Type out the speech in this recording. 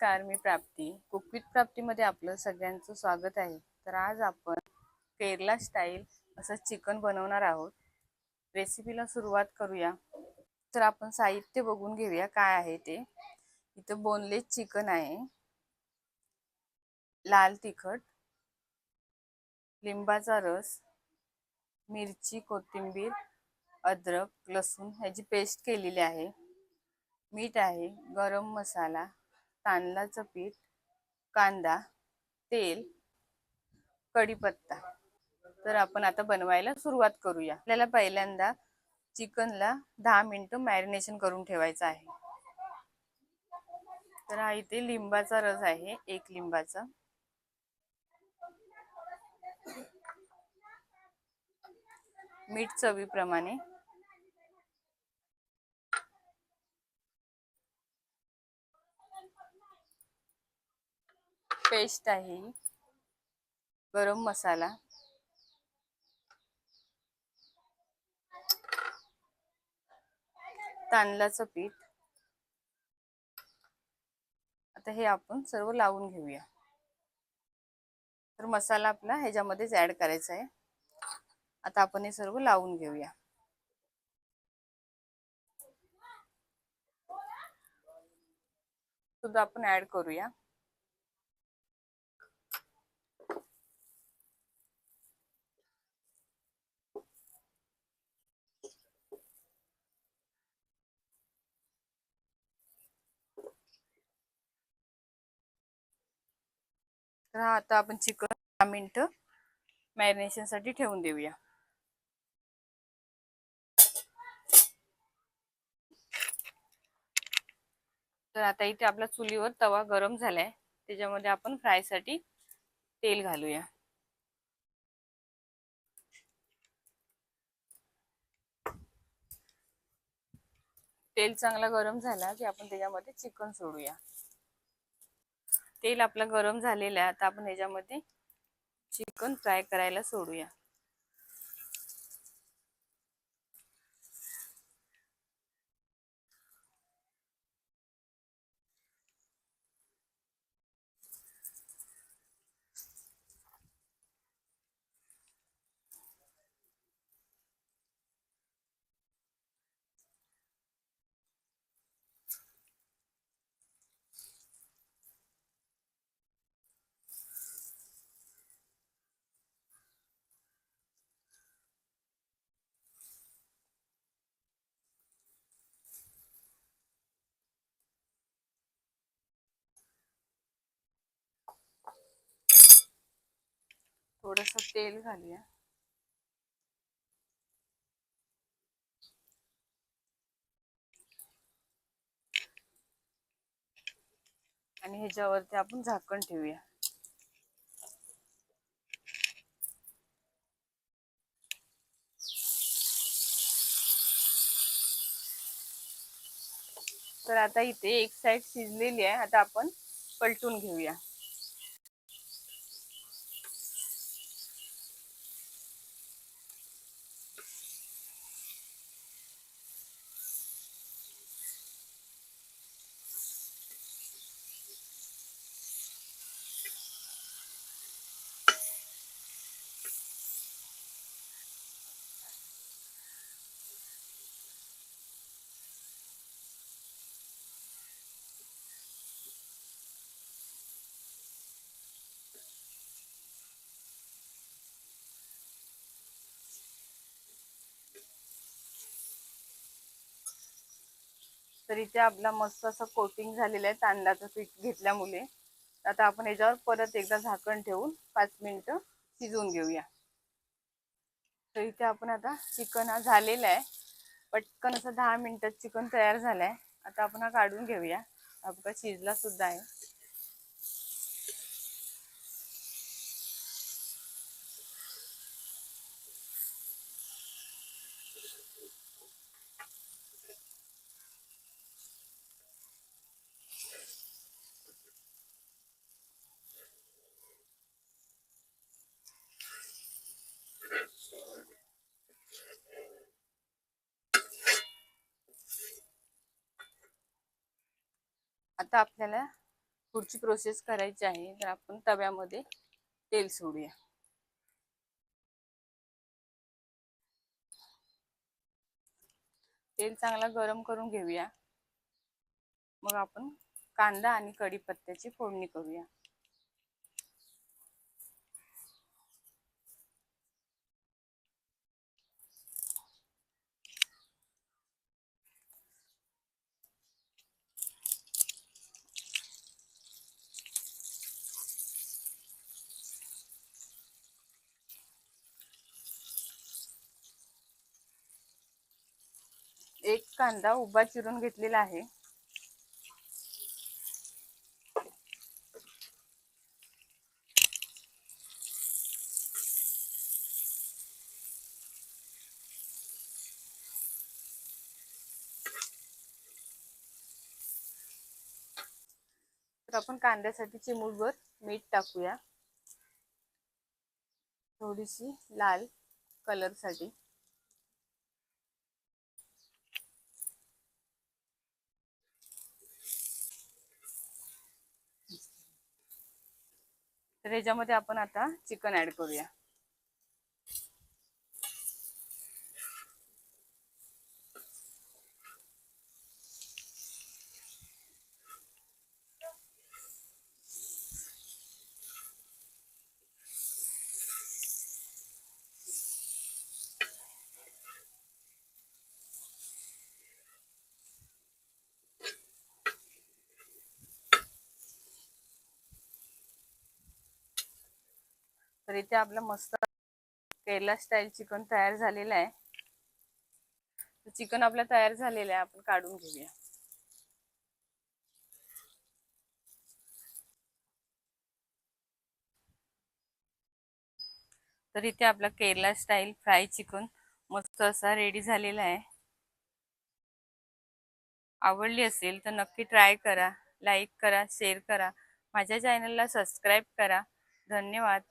नमस्कार मी प्राप्ती. कुकवित प्राप्तीमध्ये आपलं सगळ्यांचं स्वागत आहे. तर आज आपण केरला स्टाईल असं चिकन बनवणार आहोत. रेसिपीला सुरुवात करूया. तर आपण साहित्य बघून घेऊया काय आहे ते. इथं बोनलेस चिकन आहे. लाल तिखट लिंबाचा रस मिरची कोथिंबीर अद्रक लसूण ह्याची पेस्ट केलेली आहे. मीठ आहे गरम मसाला तांदळाचं पीठ कांदा तेल कढीपत्ता. तर आपण आता बनवायला सुरुवात करूया. आपल्याला पहिल्यांदा चिकनला दहा मिनटं मॅरिनेशन करून ठेवायचं आहे. तर हा इथे लिंबाचा रस आहे एक लिंबाचा. मीठ चवीप्रमाणे पेस्ट आहे. गरम मसाला. तांदळाचं पीठ. आता हे आपण सर्व लावून घेऊया. तर मसाला आपला ह्याच्यामध्येच ऍड करायचा आहे. आता आपण हे सर्व लावून घेऊया. सुद्धा आपण ऍड करूया. तर हा आता आपण चिकन दहा मिनटं मॅरिनेशनसाठी ठेवून देऊया. तर आता इथे आपला चुलीवर तवा गरम झालाय. त्याच्यामध्ये आपण फ्रायसाठी तेल घालूया. तेल चांगला गरम झाला की आपण त्याच्यामध्ये चिकन सोडूया. तेल आपलं गरम झालेलं आहे. आता आपण ह्याच्यामध्ये चिकन फ्राय करायला सोडूया. थोडस तेल घालूया. आणि ह्याच्यावरती आपण झाकण ठेवूया. तर आता इथे एक साइड शिजलेली आहे. आता आपण पलटून घेऊया. तर इथे आपला मस्त असं कोटिंग झालेलं आहे तांदळाचं पीठ घेतल्यामुळे. आता आपण याच्यावर परत एकदा झाकण ठेवून पाच मिनिटं शिजवून घेऊया. तर इथे आपण आता चिकन हा झालेला आहे. पटकन असं दहा मिनटात चिकन तयार झालं आहे आता आपण हा काढून घेऊया. आपला शिजला सुद्धा आहे. आता आपल्याला पुढची प्रोसेस करायची आहे. तर आपण तव्यामध्ये तेल सोडूया. तेल चांगला गरम करून घेऊया. मग आपण कांदा आणि कढीपत्त्याची फोडणी करूया एक कांदा उभा चिरून घेतलेला आहे. तर आपण कांद्यासाठी चिमूटभर मीठ टाकूया. थोडीशी लाल कलरसाठी तर ह्याच्यामध्ये आपण आता चिकन ऍड करूया तर इथे आपलं मस्त केरला स्टाईल चिकन तयार झालेलं आहे. चिकन आपलं तयार झालेलं आहे आपण काढून घेऊया. तर इथे आपला केरला स्टाईल फ्राय चिकन मस्त असा रेडी झालेला आहे. आवडली असेल तर नक्की ट्राय करा लाईक करा शेअर करा. माझ्या चॅनलला सबस्क्राईब करा. धन्यवाद.